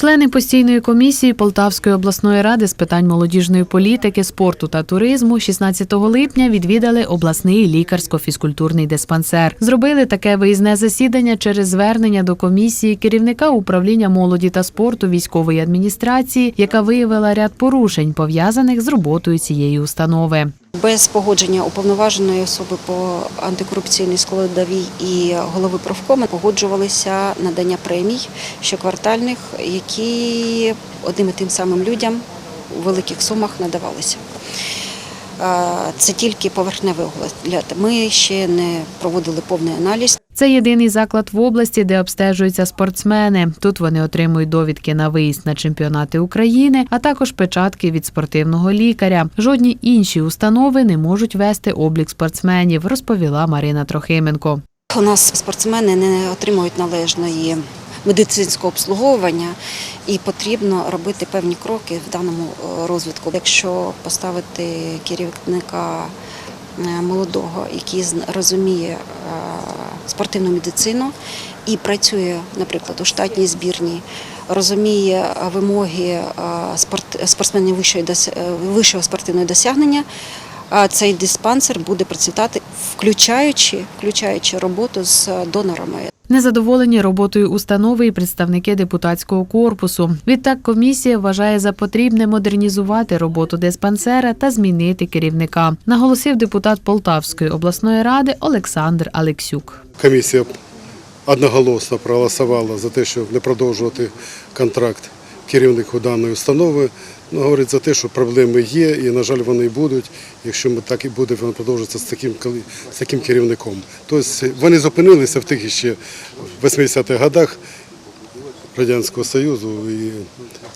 Члени постійної комісії Полтавської обласної ради з питань молодіжної політики, спорту та туризму 16 липня відвідали обласний лікарсько-фізкультурний диспансер. Зробили таке виїзне засідання через звернення до комісії керівника управління молоді та спорту військової адміністрації, яка виявила ряд порушень пов'язаних з роботою цієї установи. Без погодження уповноваженої особи по антикорупційній складовій і голови профкому погоджувалися надання премій щоквартальних, які одним і тим самим людям у великих сумах надавалися. Це тільки поверхневий огляд. Ми ще не проводили повний аналіз. Це єдиний заклад в області, де обстежуються спортсмени. Тут вони отримують довідки на виїзд на чемпіонати України, а також печатки від спортивного лікаря. Жодні інші установи не можуть вести облік спортсменів, розповіла Марина Трохименко. У нас спортсмени не отримують належної медицинського обслуговування і потрібно робити певні кроки в даному е, розвитку. Якщо поставити керівника е, молодого, який розуміє е, спортивну медицину і працює, наприклад, у штатній збірні, розуміє вимоги спортсменів вищого спортивного досягнення. А цей диспансер буде процвітати, включаючи, включаючи роботу з донорами. Незадоволені роботою установи і представники депутатського корпусу. Відтак комісія вважає за потрібне модернізувати роботу диспансера та змінити керівника, наголосив депутат Полтавської обласної ради Олександр Алексюк. Комісія одноголосно проголосувала за те, щоб не продовжувати контракт керівнику даної установи. Ну, говорить за те, що проблеми є, і, на жаль, вони будуть, якщо ми так і буде, воно продовжиться з таким, з таким керівником. Тобто вони зупинилися в тих ще 80-х годах Радянського Союзу, і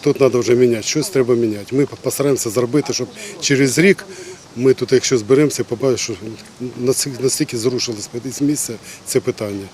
тут треба вже міняти. Щось треба міняти. Ми постараємося зробити, щоб через рік ми тут, якщо зберемося, побачимо, що настільки зрушилось з місця це питання.